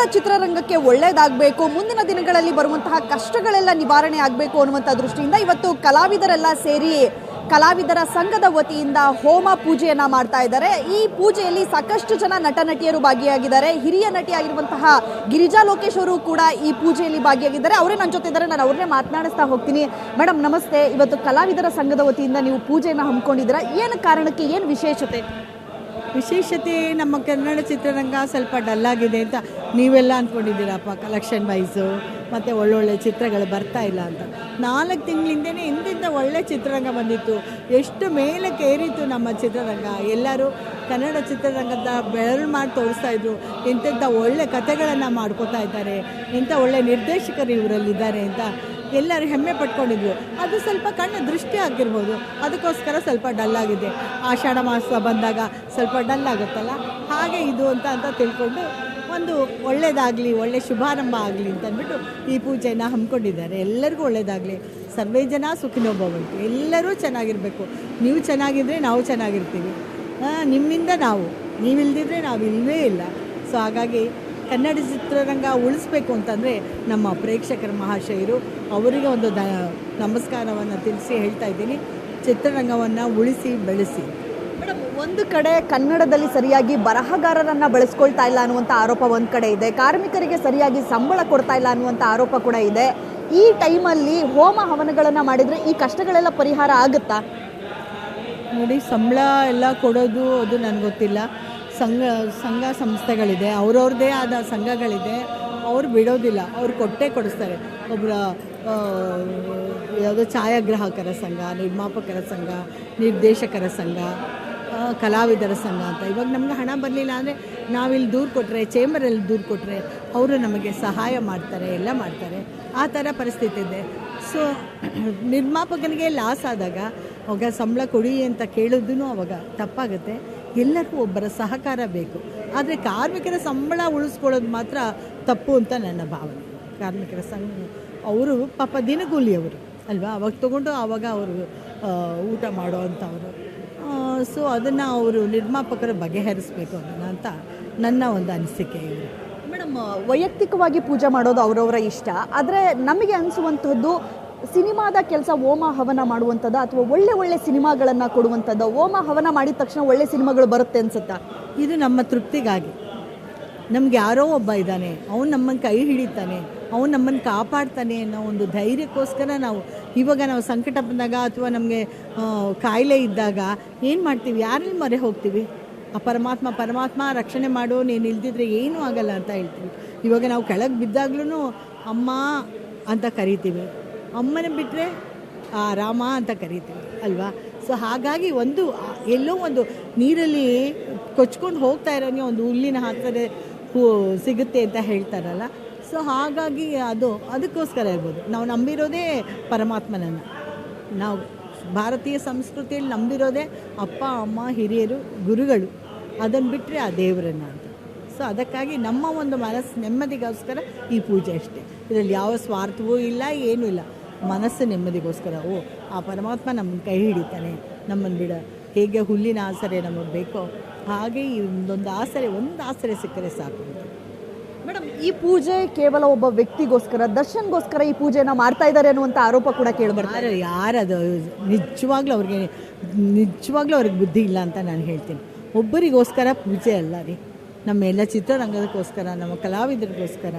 ಕನ್ನಡ ಚಿತ್ರರಂಗಕ್ಕೆ ಒಳ್ಳೇದಾಗಬೇಕು, ಮುಂದಿನ ದಿನಗಳಲ್ಲಿ ಬರುವಂತಹ ಕಷ್ಟಗಳೆಲ್ಲ ನಿವಾರಣೆ ಆಗಬೇಕು ಅನ್ನುವಂಥ ದೃಷ್ಟಿಯಿಂದ ಇವತ್ತು ಕಲಾವಿದರೆಲ್ಲ ಸೇರಿ ಕಲಾವಿದರ ಸಂಘದ ವತಿಯಿಂದ ಹೋಮ ಪೂಜೆಯನ್ನ ಮಾಡ್ತಾ ಇದ್ದಾರೆ. ಈ ಪೂಜೆಯಲ್ಲಿ ಸಾಕಷ್ಟು ಜನ ನಟ ನಟಿಯರು ಭಾಗಿಯಾಗಿದ್ದಾರೆ. ಹಿರಿಯ ನಟಿಯಾಗಿರುವಂತಹ ಗಿರಿಜಾ ಲೋಕೇಶ್ ಅವರು ಕೂಡ ಈ ಪೂಜೆಯಲ್ಲಿ ಭಾಗಿಯಾಗಿದ್ದಾರೆ. ಅವರೇ ನನ್ನ ಜೊತೆ ಇದ್ದಾರೆ ನಾನು ಅವ್ರನ್ನೇ ಮಾತನಾಡಿಸ್ತಾ ಹೋಗ್ತೀನಿ. ಮೇಡಮ್ ನಮಸ್ತೆ. ಇವತ್ತು ಕಲಾವಿದರ ಸಂಘದ ವತಿಯಿಂದ ನೀವು ಪೂಜೆಯನ್ನು ಹಮ್ಮಿಕೊಂಡಿದ್ದೀರಾ? ಏನು ಕಾರಣಕ್ಕೆ? ಏನು ವಿಶೇಷತೆ? ವಿಶೇಷತೆ ನಮ್ಮ ಕನ್ನಡ ಚಿತ್ರರಂಗ ಸ್ವಲ್ಪ ಡಲ್ಲಾಗಿದೆ ಅಂತ ನೀವೆಲ್ಲ ಅಂದ್ಕೊಂಡಿದ್ದೀರಪ್ಪ ಕಲೆಕ್ಷನ್ ವೈಸು ಮತ್ತು ಒಳ್ಳೊಳ್ಳೆ ಚಿತ್ರಗಳು ಬರ್ತಾ ಇಲ್ಲ ಅಂತ. ನಾಲ್ಕು ತಿಂಗಳಿಂದನೇ ಹಿಂದಿಂದ ಒಳ್ಳೆ ಚಿತ್ರರಂಗ ಬಂದಿತ್ತು. ಎಷ್ಟು ಮೇಲಕ್ಕೆ ಏರಿತ್ತು ನಮ್ಮ ಚಿತ್ರರಂಗ? ಎಲ್ಲರೂ ಕನ್ನಡ ಚಿತ್ರರಂಗದ ಬೆರಳು ಮಾಡಿ ತೋರಿಸ್ತಾ ಇದ್ರು. ಇಂಥಂಥ ಒಳ್ಳೆ ಕಥೆಗಳನ್ನು ಮಾಡ್ಕೋತಾ ಇದ್ದಾರೆ. ಇಂಥ ಒಳ್ಳೆ ನಿರ್ದೇಶಕರು ಇವರಲ್ಲಿದ್ದಾರೆ ಅಂತ ಎಲ್ಲರೂ ಹೆಮ್ಮೆ ಪಟ್ಕೊಂಡಿದ್ವು. ಅದು ಸ್ವಲ್ಪ ಕಣ್ಣು ದೃಷ್ಟಿ ಆಗಿರ್ಬೋದು. ಅದಕ್ಕೋಸ್ಕರ ಸ್ವಲ್ಪ ಡಲ್ ಆಗಿದೆ. ಆಷಾಢ ಮಾಸ ಬಂದಾಗ ಸ್ವಲ್ಪ ಡಲ್ ಆಗುತ್ತಲ್ಲ? ಹಾಗೆ ಇದು ಅಂತ ಅಂತ ತಿಳ್ಕೊಂಡು ಒಂದು ಒಳ್ಳೆಯದಾಗಲಿ ಒಳ್ಳೆ ಶುಭಾರಂಭ ಆಗಲಿ ಅಂತ ಅಂದ್ಬಿಟ್ಟು ಈ ಪೂಜೆನ ಹಮ್ಮಿಕೊಂಡಿದ್ದಾರೆ. ಎಲ್ಲರಿಗೂ ಒಳ್ಳೆಯದಾಗಲಿ ಸರ್ವೇ ಜನ ಸುಖಿನೋ ಭವಂತು ಎಲ್ಲರೂ ಚೆನ್ನಾಗಿರಬೇಕು. ನೀವು ಚೆನ್ನಾಗಿದ್ದರೆ ನಾವು ಚೆನ್ನಾಗಿರ್ತೀವಿ. ನಿಮ್ಮಿಂದ ನಾವು. ನೀವಿಲ್ದಿದ್ರೆ ನಾವು ಇಲ್ಲವೇ ಇಲ್ಲ. ಸೊ ಹಾಗಾಗಿ ಕನ್ನಡ ಚಿತ್ರರಂಗ ಉಳಿಸ್ಬೇಕು ಅಂತಂದರೆ ನಮ್ಮ ಪ್ರೇಕ್ಷಕರ ಮಹಾಶಯರು ಅವರಿಗೆ ಒಂದು ದ ನಮಸ್ಕಾರವನ್ನು ತಿಳಿಸಿ ಹೇಳ್ತಾ ಇದ್ದೀನಿ. ಚಿತ್ರರಂಗವನ್ನು ಉಳಿಸಿ ಬೆಳೆಸಿ. ಮೇಡಮ್ ಒಂದು ಕಡೆ ಕನ್ನಡದಲ್ಲಿ ಸರಿಯಾಗಿ ಬರಹಗಾರರನ್ನು ಬಳಸ್ಕೊಳ್ತಾ ಇಲ್ಲ ಅನ್ನುವಂಥ ಆರೋಪ ಒಂದು ಕಡೆ ಇದೆ. ಕಾರ್ಮಿಕರಿಗೆ ಸರಿಯಾಗಿ ಸಂಬಳ ಕೊಡ್ತಾ ಇಲ್ಲ ಅನ್ನುವಂಥ ಆರೋಪ ಕೂಡ ಇದೆ. ಈ ಟೈಮಲ್ಲಿ ಹೋಮ ಹವನಗಳನ್ನು ಮಾಡಿದರೆ ಈ ಕಷ್ಟಗಳೆಲ್ಲ ಪರಿಹಾರ ಆಗುತ್ತಾ? ನೋಡಿ ಸಂಬಳ ಎಲ್ಲ ಕೊಡೋದು ಅದು ನನಗೆ ಗೊತ್ತಿಲ್ಲ. ಸಂಘ ಸಂಘ ಸಂಸ್ಥೆಗಳಿದೆ, ಅವ್ರವ್ರದ್ದೇ ಆದ ಸಂಘಗಳಿದೆ, ಅವ್ರು ಬಿಡೋದಿಲ್ಲ, ಅವ್ರು ಕೊಟ್ಟೇ ಕೊಡಿಸ್ತಾರೆ. ಒಬ್ಬರ ಯಾವುದೋ ಛಾಯಾಗ್ರಾಹಕರ ಸಂಘ, ನಿರ್ಮಾಪಕರ ಸಂಘ, ನಿರ್ದೇಶಕರ ಸಂಘ ಕಲಾವಿದರ ಸಂಘ ಅಂತ. ಇವಾಗ ನಮ್ಗೆ ಹಣ ಬರಲಿಲ್ಲ ಅಂದರೆ ನಾವಿಲ್ಲಿ ದೂರು ಕೊಟ್ಟರೆ ಚೇಂಬರಲ್ಲಿ ದೂರು ಕೊಟ್ಟರೆ ಅವರು ನಮಗೆ ಸಹಾಯ ಮಾಡ್ತಾರೆ, ಎಲ್ಲ ಮಾಡ್ತಾರೆ. ಆ ಥರ ಪರಿಸ್ಥಿತಿ ಇದೆ. ಸೊ ನಿರ್ಮಾಪಕನಿಗೆ ಲಾಸ್ ಆದಾಗ ಅವಾಗ ಸಂಬಳ ಕೊಡಿ ಅಂತ ಕೇಳೋದೂ ಅವಾಗ ತಪ್ಪಾಗುತ್ತೆ. ಎಲ್ಲರಿಗೂ ಒಬ್ಬರ ಸಹಕಾರ ಬೇಕು. ಆದರೆ ಕಾರ್ಮಿಕರ ಸಂಬಳ ಉಳಿಸ್ಕೊಳ್ಳೋದು ಮಾತ್ರ ತಪ್ಪು ಅಂತ ನನ್ನ ಭಾವನೆ. ಕಾರ್ಮಿಕರ ಸಂಘ ಅವರು ಪಾಪ ದಿನಗೂಲಿಯವರು ಅಲ್ವಾ? ಅವಾಗ ತೊಗೊಂಡು ಆವಾಗ ಅವರು ಊಟ ಮಾಡೋ ಅಂಥವ್ರು ಸೊ ಅದನ್ನು ಅವರು ನಿರ್ಮಾಪಕರು ಬಗೆಹರಿಸಬೇಕು ಅದನ್ನು ಅಂತ ನನ್ನ ಒಂದು ಅನಿಸಿಕೆ ಇದೆ. ಮೇಡಮ್, ವೈಯಕ್ತಿಕವಾಗಿ ಪೂಜೆ ಮಾಡೋದು ಅವರವರ ಇಷ್ಟ. ಆದರೆ ನಮಗೆ ಅನಿಸುವಂಥದ್ದು ಸಿನಿಮಾದ ಕೆಲಸ ಓಮ ಹವನ ಮಾಡುವಂಥದ್ದು ಅಥವಾ ಒಳ್ಳೆ ಒಳ್ಳೆ ಸಿನಿಮಾಗಳನ್ನು ಕೊಡುವಂಥದ್ದು ಓಮ ಹವನ ಮಾಡಿದ ತಕ್ಷಣ ಒಳ್ಳೆ ಸಿನಿಮಾಗಳು ಬರುತ್ತೆ ಅನ್ಸುತ್ತಾ? ಇದು ನಮ್ಮ ತೃಪ್ತಿಗಾಗಿ. ನಮ್ಗೆ ಯಾರೋ ಒಬ್ಬ ಇದ್ದಾನೆ, ಅವನು ನಮ್ಮನ್ನು ಕೈ ಹಿಡಿತಾನೆ, ಅವನು ನಮ್ಮನ್ನು ಕಾಪಾಡ್ತಾನೆ ಅನ್ನೋ ಒಂದು ಧೈರ್ಯಕ್ಕೋಸ್ಕರ ನಾವು ಇವಾಗ ನಾವು ಸಂಕಟ ಬಂದಾಗ ಅಥವಾ ನಮಗೆ ಕಾಯಿಲೆ ಇದ್ದಾಗ ಏನು ಮಾಡ್ತೀವಿ? ಯಾರಲ್ಲಿ ಮೊರೆ ಹೋಗ್ತೀವಿ? ಆ ಪರಮಾತ್ಮ ಪರಮಾತ್ಮ ರಕ್ಷಣೆ ಮಾಡೋ, ನೀನು ಇಲ್ದಿದ್ರೆ ಏನೂ ಆಗಲ್ಲ ಅಂತ ಹೇಳ್ತೀವಿ. ಇವಾಗ ನಾವು ಕೆಳಗೆ ಬಿದ್ದಾಗ್ಲೂ ಅಮ್ಮ ಅಂತ ಕರಿತೀವಿ. ಅಮ್ಮನ ಬಿಟ್ಟರೆ ರಾಮ ಅಂತ ಕರಿತೀವಿ, ಅಲ್ವಾ? ಸೊ ಹಾಗಾಗಿ ಒಂದು ಎಲ್ಲೋ ಒಂದು ನೀರಲ್ಲಿ ಕೊಚ್ಕೊಂಡು ಹೋಗ್ತಾ ಇರೋನಿಗೆ ಒಂದು ಹುಲ್ಲಿನ ಹಾಕಿದ್ರೆ ಹೂ, ಸಿಗುತ್ತೆ ಅಂತ ಹೇಳ್ತಾರಲ್ಲ? ಸೊ ಹಾಗಾಗಿ ಅದು, ಅದಕ್ಕೋಸ್ಕರ ಇರ್ಬೋದು ನಾವು ನಂಬಿರೋದೇ ಪರಮಾತ್ಮನನ್ನು. ನಾವು ಭಾರತೀಯ ಸಂಸ್ಕೃತಿಯಲ್ಲಿ ನಂಬಿರೋದೇ ಅಪ್ಪ, ಅಮ್ಮ, ಹಿರಿಯರು, ಗುರುಗಳು. ಅದನ್ನು ಬಿಟ್ಟರೆ ಆ ದೇವರನ್ನು ಅಂತ. ಸೊ ಅದಕ್ಕಾಗಿ ನಮ್ಮ ಒಂದು ಮನಸ್ಸು ನೆಮ್ಮದಿಗೋಸ್ಕರ ಈ ಪೂಜೆ ಅಷ್ಟೇ. ಇದರಲ್ಲಿ ಯಾವ ಸ್ವಾರ್ಥವೂ ಇಲ್ಲ, ಏನೂ ಇಲ್ಲ. ಮನಸ್ಸು ನೆಮ್ಮದಿಗೋಸ್ಕರ ಓ ಆ ಪರಮಾತ್ಮ ನಮ್ಮನ್ನು ಕೈ ಹಿಡಿತಾನೆ ನಮ್ಮನ್ನು ಬಿಡ ಹೇಗೆ ಹುಲ್ಲಿನ ಆಸರೆ ನಮಗೆ ಬೇಕೋ ಹಾಗೆ ಈ ಒಂದೊಂದು ಆಸರೆ ಒಂದು ಆಸರೆ ಸಿಕ್ಕರೆ ಸಾಕು. ಮೇಡಮ್ ಈ ಪೂಜೆ ಕೇವಲ ಒಬ್ಬ ವ್ಯಕ್ತಿಗೋಸ್ಕರ ದರ್ಶನ್ಗೋಸ್ಕರ ಈ ಪೂಜೆನ ಮಾಡ್ತಾ ಇದ್ದಾರೆ ಅನ್ನುವಂಥ ಆರೋಪ ಕೂಡ ಕೇಳಿಬರ್ತಾರೆ ಯಾರು ಯಾರದು ನಿಜವಾಗ್ಲೂ ಅವ್ರಿಗೆ ನಿಜವಾಗ್ಲೂ ಅವ್ರಿಗೆ ಬುದ್ಧಿ ಇಲ್ಲ ಅಂತ ನಾನು ಹೇಳ್ತೀನಿ. ಒಬ್ಬರಿಗೋಸ್ಕರ ಪೂಜೆ ಅಲ್ಲ ರೀ. ನಮ್ಮ ಎಲ್ಲ ಚಿತ್ರರಂಗದಕ್ಕೋಸ್ಕರ ನಮ್ಮ ಕಲಾವಿದರಿಗೋಸ್ಕರ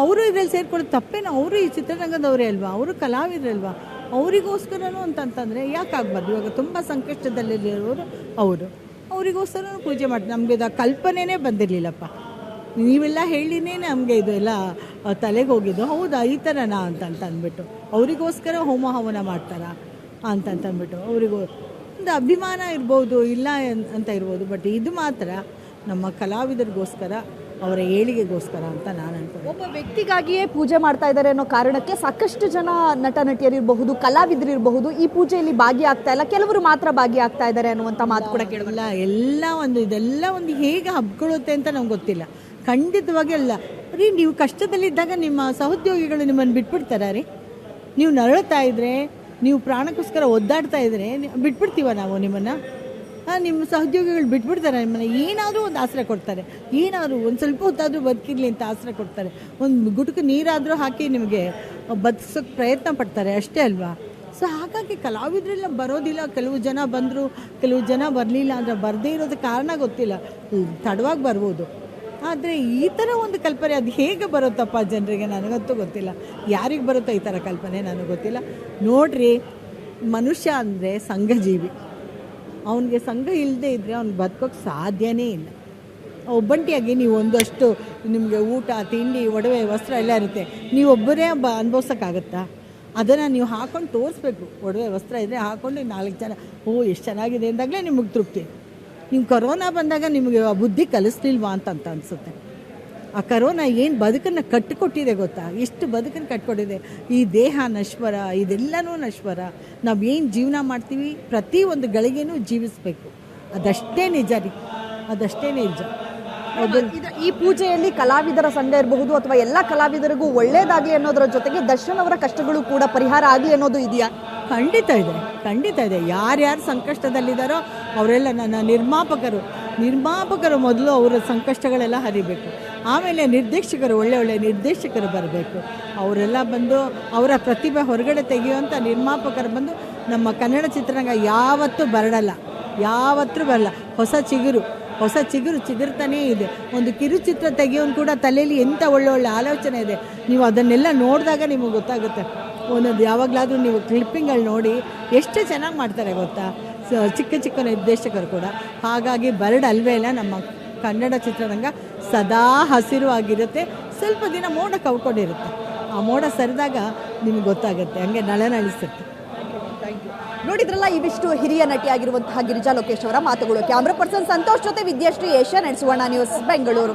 ಅವರು ಇದ್ರಲ್ಲಿ ಸೇರ್ಕೊಳ್ಳೋದು ತಪ್ಪೇನು, ಅವರು ಈ ಚಿತ್ರರಂಗದವರೇ ಅಲ್ವಾ? ಅವರು ಕಲಾವಿದರಲ್ವಾ ಅವರಿಗೋಸ್ಕರನೂ ಅಂತಂತಂದರೆ ಯಾಕೆ ಆಗ್ಬಾರ್ದು? ಇವಾಗ ತುಂಬ ಸಂಕಷ್ಟದಲ್ಲಿರೋರು ಅವರು. ಅವರಿಗೋಸ್ಕರ ಪೂಜೆ ಮಾಡಿ ನಮಗೆ ಇದು ಕಲ್ಪನೆನೇ ಬಂದಿರಲಿಲ್ಲಪ್ಪ. ನೀವೆಲ್ಲ ಹೇಳಿನೇ ನಮಗೆ ಇದು ಎಲ್ಲ ತಲೆಗೆ ಹೋಗಿದ್ದು. ಹೌದಾ? ಈ ಥರನಾ ಅಂತಂತ ಅಂತ ಅಂದ್ಬಿಟ್ಟು. ಅವರಿಗೋಸ್ಕರ ಹೋಮ ಹವನ ಮಾಡ್ತಾರಾ ಅಂತಂತ ಅಂದ್ಬಿಟ್ಟು. ಅವರಿಗೂ, ಒಂದು ಅಭಿಮಾನ ಇರ್ಬೋದು, ಇಲ್ಲ ಅಂತ ಇರ್ಬೋದು. ಬಟ್ ಇದು ಮಾತ್ರ ನಮ್ಮ ಕಲಾವಿದರಿಗೋಸ್ಕರ ಅವರ ಏಳಿಗೆಗೋಸ್ಕರ ಅಂತ ನಾನು ಅನ್ಕೊಂಡು ಒಬ್ಬ ವ್ಯಕ್ತಿಗಾಗಿಯೇ ಪೂಜೆ ಮಾಡ್ತಾ ಇದ್ದಾರೆ ಅನ್ನೋ ಕಾರಣಕ್ಕೆ ಸಾಕಷ್ಟು ಜನ ನಟ ನಟಿಯರಿರಬಹುದು ಕಲಾವಿದರಿರಬಹುದು ಈ ಪೂಜೆಯಲ್ಲಿ ಭಾಗಿಯಾಗ್ತಾ ಇಲ್ಲ. ಕೆಲವರು ಮಾತ್ರ ಭಾಗಿಯಾಗ್ತಾ ಇದ್ದಾರೆ ಅನ್ನುವಂಥ ಮಾತು ಕೂಡ ಕೇಳಿಲ್ಲ ಎಲ್ಲ ಒಂದು ಇದೆಲ್ಲ ಒಂದು ಹೇಗೆ ಹಬ್ಕೊಳ್ಳುತ್ತೆ ಅಂತ ನಮ್ಗೆ ಗೊತ್ತಿಲ್ಲ. ಖಂಡಿತವಾಗಿ ಅಲ್ಲ. ರೀ ನೀವು ಕಷ್ಟದಲ್ಲಿದ್ದಾಗ ನಿಮ್ಮ ಸಹೋದ್ಯೋಗಿಗಳು ನಿಮ್ಮನ್ನು ಬಿಟ್ಬಿಡ್ತಾರಾ ರೀ? ನೀವು ನರಳುತ್ತಾ ಇದ್ರೆ ನೀವು ಪ್ರಾಣಕ್ಕೋಸ್ಕರ ಒದ್ದಾಡ್ತಾ ಇದ್ರೆ ಬಿಟ್ಬಿಡ್ತೀವ ನಾವು ನಿಮ್ಮನ್ನು? ನಿಮ್ಮ ಸಹೋದ್ಯೋಗಿಗಳು ಬಿಟ್ಬಿಡ್ತಾರೆ ನಿಮ್ಮನ್ನ. ಏನಾದರೂ ಒಂದು ಆಸರೆ ಕೊಡ್ತಾರೆ. ಏನಾದರೂ ಒಂದು ಸ್ವಲ್ಪ ಹೊತ್ತಾದರೂ ಬದುಕಿರಲಿ ಅಂತ ಆಸರೆ ಕೊಡ್ತಾರೆ. ಒಂದು ಗುಟುಕು ನೀರಾದರೂ ಹಾಕಿ ನಿಮಗೆ ಬದುಕಿಸೋಕ್ಕೆ ಪ್ರಯತ್ನ ಪಡ್ತಾರೆ, ಅಷ್ಟೇ ಅಲ್ವಾ? ಸೊ ಹಾಗಾಗಿ ಕಲಾವಿದರೆಲ್ಲ ಬರೋದಿಲ್ಲ. ಕೆಲವು ಜನ ಬಂದರು, ಕೆಲವು ಜನ ಬರಲಿಲ್ಲ ಅಂದರೆ ಬರದೇ ಇರೋದಕ್ಕೆ ಕಾರಣ ಗೊತ್ತಿಲ್ಲ. ತಡವಾಗಿ ಬರ್ಬೋದು. ಆದರೆ ಈ ಥರ ಒಂದು ಕಲ್ಪನೆ ಅದು ಹೇಗೆ ಬರುತ್ತಪ್ಪ ಜನರಿಗೆ ನನಗಂತೂ ಗೊತ್ತಿಲ್ಲ. ಯಾರಿಗೆ ಬರುತ್ತೋ ಈ ಥರ ಕಲ್ಪನೆ ನನಗೆ ಗೊತ್ತಿಲ್ಲ. ನೋಡ್ರಿ, ಮನುಷ್ಯ ಅಂದರೆ ಸಂಘಜೀವಿ. ಅವನಿಗೆ ಸಂಘ ಇಲ್ಲದೆ ಇದ್ದರೆ ಅವ್ನಿಗೆ ಬದುಕೋಕ್ಕೆ ಸಾಧ್ಯನೇ ಇಲ್ಲ. ಒಬ್ಬಂಟಿಯಾಗಿ ನೀವು ಒಂದಷ್ಟು ನಿಮಗೆ ಊಟ, ತಿಂಡಿ, ಒಡವೆ, ವಸ್ತ್ರ ಎಲ್ಲ ಇರುತ್ತೆ. ನೀವು ಒಬ್ಬರೇ ಬ ಅನುಭವಿಸೋಕ್ಕಾಗತ್ತಾ? ಅದನ್ನು ನೀವು ಹಾಕೊಂಡು ತೋರಿಸ್ಬೇಕು. ಒಡವೆ, ವಸ್ತ್ರ ಇದ್ದರೆ ಹಾಕ್ಕೊಂಡು ನಾಲ್ಕು ಜನ, ಓ, ಎಷ್ಟು ಚೆನ್ನಾಗಿದೆ ಅಂದಾಗಲೇ ನಿಮಗೆ ತೃಪ್ತಿ. ನೀವು ಕೊರೋನಾ ಬಂದಾಗ ನಿಮಗೆ ಬುದ್ಧಿ ಕಲಿಸ್ಲಿಲ್ವಾ ಅಂತ ಅನಿಸುತ್ತೆ. ಆ ಕರೋನಾ ಏನು ಬದುಕನ್ನು ಕಟ್ಟಿಕೊಟ್ಟಿದೆ ಗೊತ್ತಾ? ಎಷ್ಟು ಬದುಕನ್ನು ಕಟ್ಕೊಟ್ಟಿದೆ? ಈ ದೇಹ ನಶ್ವರ ಇದೆಲ್ಲನೂ ನಶ್ವರ. ನಾವು ಏನು ಜೀವನ ಮಾಡ್ತೀವಿ? ಪ್ರತಿ ಒಂದು ಗಳಿಗೆನೂ ಜೀವಿಸಬೇಕು. ಅದಷ್ಟೇ ನಿಜ ರೀ. ಅದಷ್ಟೇ ನಿಜ. ಇದು- ಈ ಪೂಜೆಯಲ್ಲಿ ಕಲಾವಿದರ ಸಂಡೆ ಇರಬಹುದು ಅಥವಾ ಎಲ್ಲ ಕಲಾವಿದರಿಗೂ ಒಳ್ಳೇದಾಗಲಿ ಅನ್ನೋದರ ಜೊತೆಗೆ ದರ್ಶನ್ ಅವರ ಕಷ್ಟಗಳು ಕೂಡ ಪರಿಹಾರ ಆಗಲಿ ಅನ್ನೋದು ಇದೆಯಾ? ಖಂಡಿತ ಇದೆ. ಖಂಡಿತ ಇದೆ. ಯಾರ್ಯಾರು ಸಂಕಷ್ಟದಲ್ಲಿದ್ದಾರೋ ಅವರೆಲ್ಲ ನನ್ನ ನಿರ್ಮಾಪಕರು. ನಿರ್ಮಾಪಕರು ಮೊದಲು ಅವರ ಸಂಕಷ್ಟಗಳೆಲ್ಲ ಹರಿಬೇಕು. ಆಮೇಲೆ ನಿರ್ದೇಶಕರು, ಒಳ್ಳೆ ಒಳ್ಳೆ ನಿರ್ದೇಶಕರು ಬರಬೇಕು. ಅವರೆಲ್ಲ ಬಂದು ಅವರ ಪ್ರತಿಭೆ ಹೊರಗಡೆ ತೆಗೆಯುವಂಥ ನಿರ್ಮಾಪಕರು ಬಂದು ನಮ್ಮ ಕನ್ನಡ ಚಿತ್ರರಂಗ ಯಾವತ್ತೂ ಬರಡಲ್ಲ. ಯಾವತ್ತೂ ಬರಲ್ಲ. ಹೊಸ ಚಿಗುರು ಹೊಸ ಚಿಗುರು ಚಿಗುರ್ತಾನೇ ಇದೆ. ಒಂದು ಕಿರುಚಿತ್ರ ತೆಗೆಯೋನು ಕೂಡ ತಲೆಯಲ್ಲಿ ಎಂಥ ಒಳ್ಳೆ ಒಳ್ಳೆ ಆಲೋಚನೆ ಇದೆ. ನೀವು ಅದನ್ನೆಲ್ಲ ನೋಡಿದಾಗ ನಿಮಗೆ ಗೊತ್ತಾಗುತ್ತೆ. ಒಂದೊಂದು ಯಾವಾಗಲಾದರೂ ನೀವು ಕ್ಲಿಪ್ಪಿಂಗ್ಗಳು ನೋಡಿ, ಎಷ್ಟು ಚೆನ್ನಾಗಿ ಮಾಡ್ತಾರೆ ಗೊತ್ತಾ? ಚಿಕ್ಕ ಚಿಕ್ಕ ನಿರ್ದೇಶಕರು ಕೂಡ. ಹಾಗಾಗಿ ಬರಡ್ ಅಲ್ವೇ ಇಲ್ಲ, ನಮ್ಮ ಕನ್ನಡ ಚಿತ್ರರಂಗ ಸದಾ ಹಸಿರು ಆಗಿರುತ್ತೆ. ಸ್ವಲ್ಪ ದಿನ ಮೋಡ ಕವ್ಕೊಂಡಿರುತ್ತೆ. ಆ ಮೋಡ ಸರಿದಾಗ ನಿಮಗೆ ಗೊತ್ತಾಗುತ್ತೆ, ಹಂಗೆ ನಳನಳಿಸುತ್ತೆ. ನೋಡಿದ್ರಲ್ಲ, ಇವಿಷ್ಟು ಹಿರಿಯ ನಟಿಯಾಗಿರುವಂತಹ ಗಿರಿಜಾ ಲೋಕೇಶ್ ಅವರ ಮಾತುಗಳು. ಕ್ಯಾಮ್ರಾ ಪರ್ಸನ್ ಸಂತೋಷ್ ಜೊತೆ Vidyashree Asia Suvarna news, Bengaluru.